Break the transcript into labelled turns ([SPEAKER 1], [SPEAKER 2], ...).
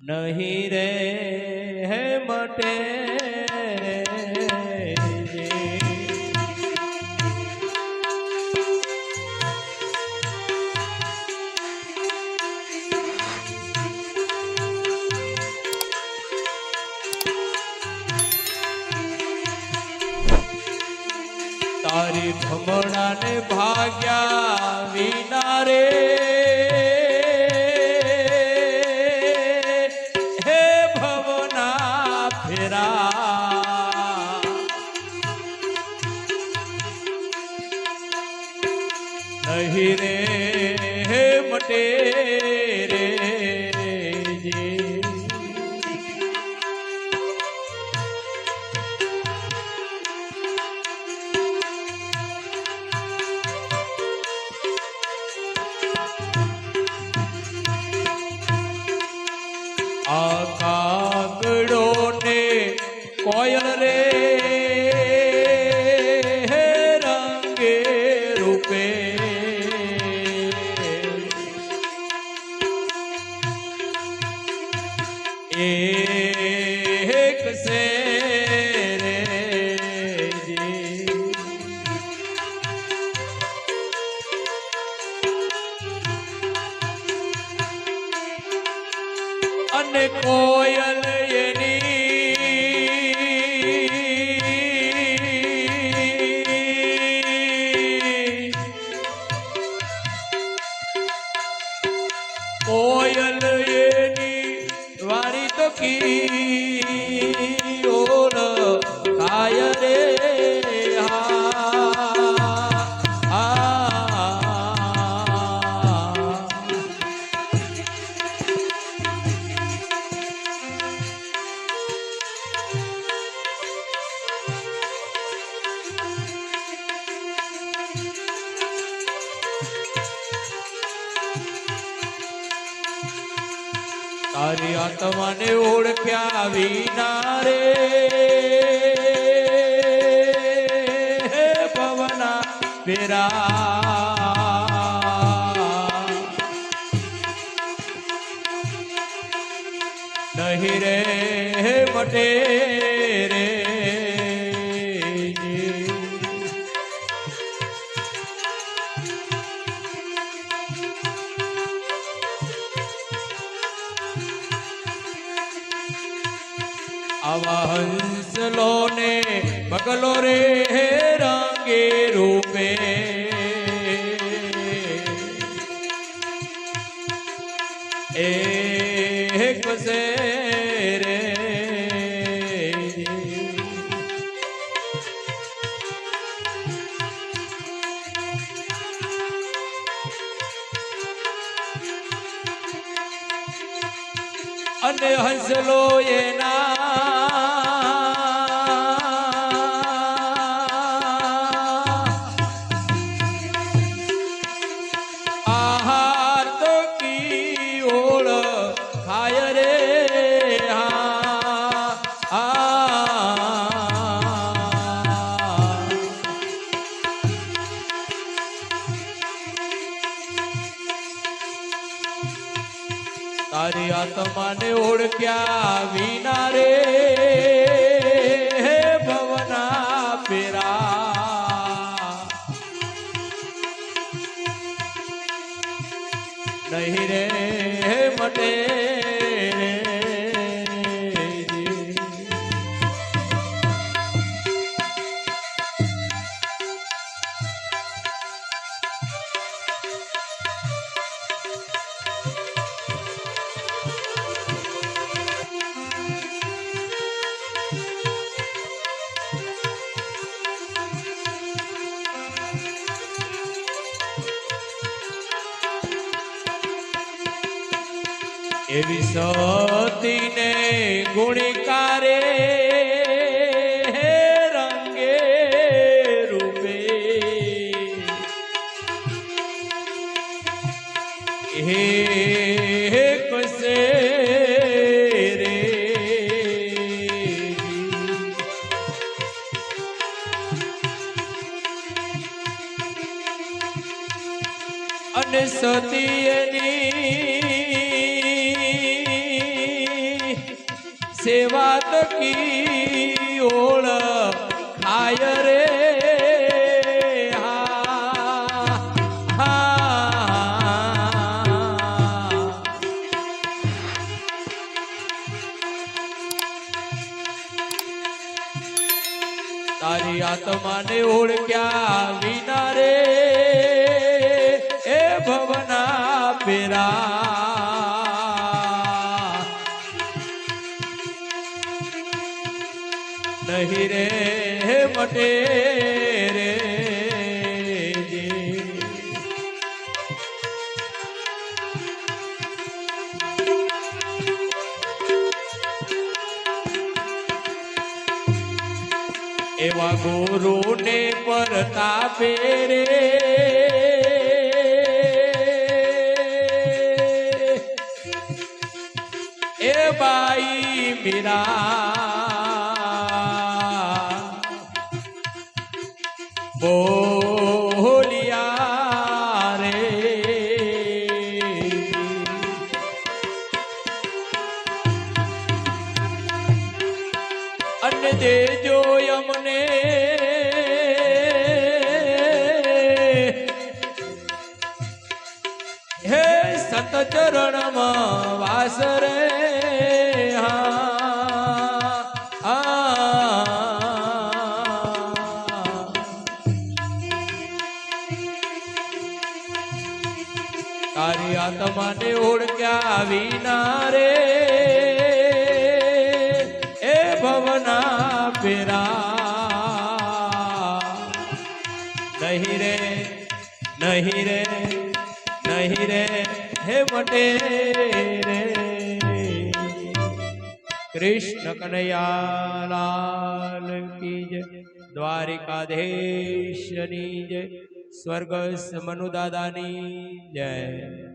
[SPEAKER 1] નહીં રે હે મટે તારી ભમણાને ભાગ્યા નહીં રે હે મટે રે આ કાગડો ને કોયલ રે વારી તો કી ઓર કાય રે તારી આત્માને ઓળખ્યા વિના રે. પવના પેરા નહીં રે મટે. આવા હંસલો ને બગલો રે રંગે રૂપે. એક સે રે અને હંસલો એના આત્માને ઓળખ્યા વિના રે. એવી સતીને ગુણકારે રંગે રૂપે. હે કસે રે. અને સતી સેવા તકી ઓળ ખાય રે. તારી આત્માને ઓળખ્યા વિના રે. એ ભવના પેરા મટે એવા. એવા ગુરુને પરતાપે રે એ બાઈ મીરા બોલિયા રે અને દેજો અમને હે સત ચરણમાં વાસ તારી આત્માને ઓળખ્યા વિના રે. એ ભવના પેરા નહીં રે નહીં રે નહીં રે, હે મટે રે. કૃષ્ણ કનૈયાલાલ કી જય, દ્વારિકાધીશની જય સ્વર્ગ મનુદાદાની જય.